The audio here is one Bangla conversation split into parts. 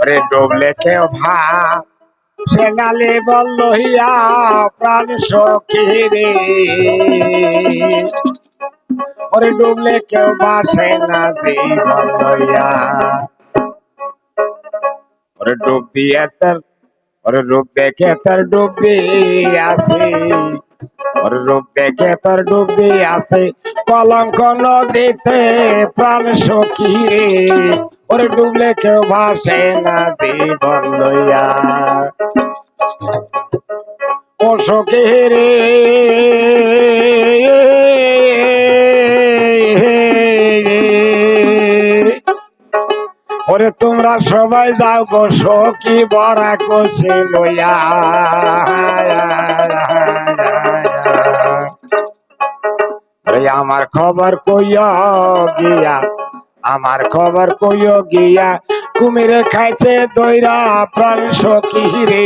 ওরে ডুবলে কেউ ভাব। সে নালে প্রাণ সখী রে। ওরে ডুবলে কেউ বাসে না জীবন ওরে ডুব দিয়ে তার, ওরে রূপ দেখে তার ডুব দিয়ে আসে। রূপ দেখে তোর ডুব আসে কলঙ্ক নদীতে প্রাণ সখী রে। ওরে ডুবলে কেউ ভাসে না জীবন লইয়া। ও সখী রে। ওরে তোমরা সবাই যাও গো সখী বড়া করছে লইয়া। আমার খবর কইয়া গিয়া, আমার খবর কইয়া গিয়া, কুমিরে খাইছে দইরা প্রাণ সখী রে,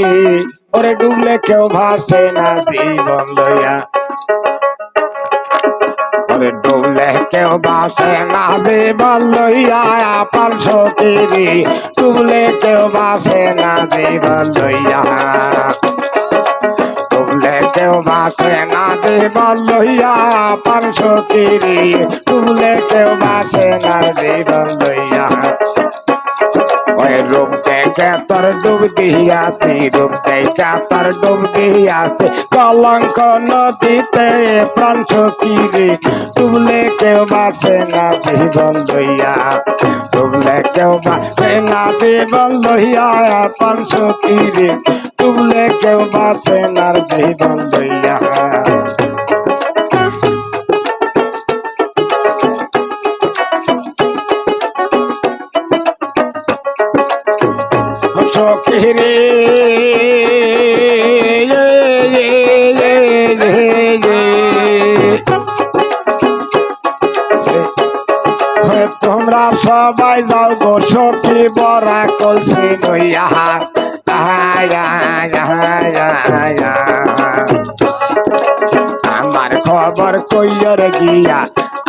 ওরে ডুবলে কেউ ভাসে না জীবন লইয়া। ওরে ডুবলে কেউ বাসে না জীবন লইয়া পাল সখী রে, ডুবলে কেউ বাসে না জীবন লইয়া। কেউ বাসে না দেব লইয়া, পাঁচশো তিরি তুলে কেউ বাসে না দেব লইয়া। ওই রূপ দেখে তোর ডুব দিয়াছি রূপ দেখে তোর ডুব দিয়াছি কলঙ্ক নদীতে প্রাণ সকিরে, ডুবলে কেউ বাসে না জীবন লইয়া। ডুবলে কেউ বাসে না জীবন লইয়া, প্রাণ সকিরে, ডুবলে কেউ বাসে না জীবন লইয়া। সবাই যাও গো সখী, বরা কলসি আমার খবর কইয়র গিয়া,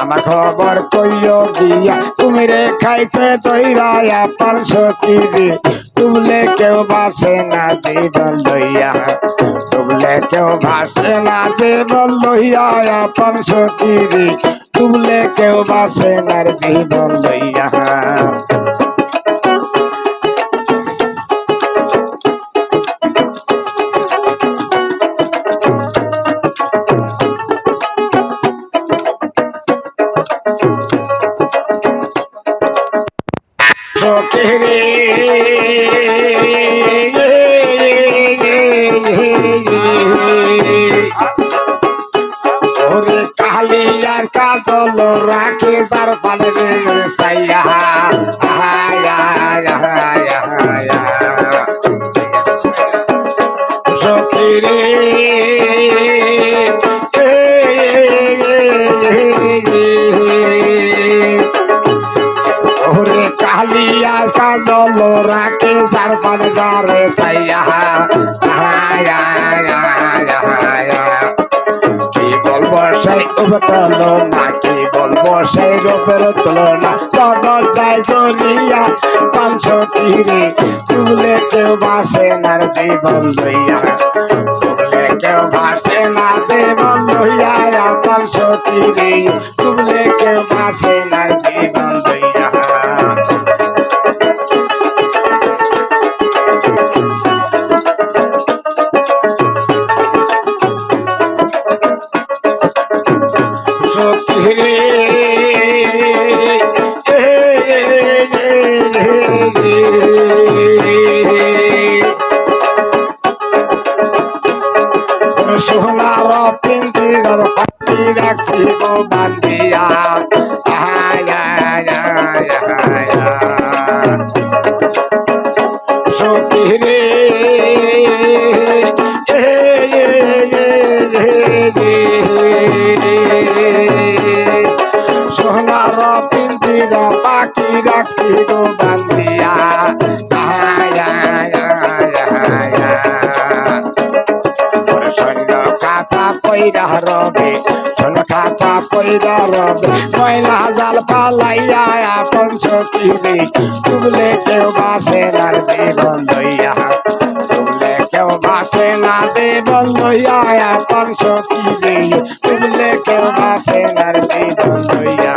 আমার খবর কইয় গিয়া। তুমি রে খাইছে তৈরা পান সখী রে। তুমলে কেউ বাসে না জীবন লইয়া। তুমলে কেউ বাসে না জীবন লইয়া পান সতীরি তুমলে কেউ বাসে না জীবন লইয়া। সখী ওরে কালিয়ার কাজল রাখে তার পানে সাইয়া আহায়া আহায়া সখী রে কাজল রাখে তার পানে যারে সাইয়া কি বলব সেই উপতলো না, কি বলব সেই রূপের তুলনা? জগৎ যায় জলিয়া পাঁচশো তীরে তুলে কেউ বাসে নার জীবন লইয়া। তুলে কেউ বাসে না জীবন লইয়া পাঁচশো তীরে তুলে কেউ বাসে নার জীবন লইয়া। পাতি রাখছি গো বান্দিয়া সখী রে সোনার পিন্দিরা পাখি রাখছি গো রবে কাঁচা পৈরা কইরা রবে, ময়লা জাল পালাইয়া আপন সখীরে তুলে কেউ বাসে না জীবন দইয়া তুলে কেউ বাসে না জীবন দইয়া আপন সখীরে তুলে কেউ বাসে না জীবন লইয়া।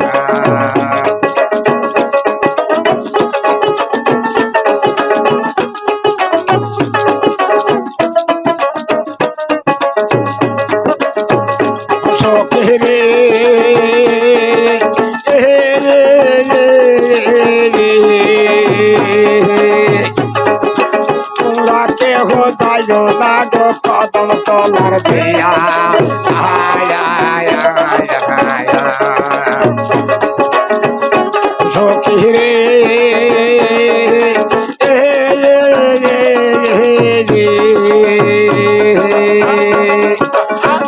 তলার আয় আয় সখীরে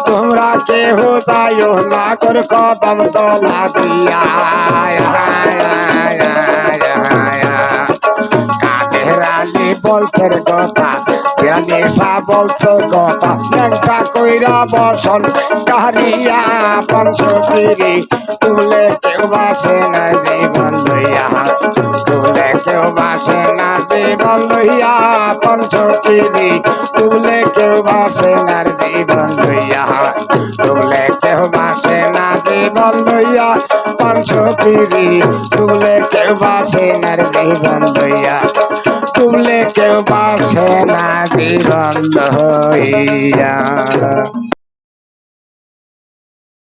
তোমরা কেহ যায় না কর কদম তলা দিয়া। কাঠেরালি বলতে কথা নেশা বলছে কথা। ল্যাংটা কইরা বসন কাহারিয়া পঞ্চগিরি। তুলে কেউ বাসে না জীবন লইয়া। তুলে কেউ বাসে না জীবন লইয়া পঞ্চগিরি। তুলে কেউ বাসে না জীবন লইয়া। তুলে কেউ বাসে না জীবন লইয়া পঞ্চগিরি। তুলে কেউ বাসে না জীবন লইয়া। তুলে কেউ বাসে না জীবন লইয়া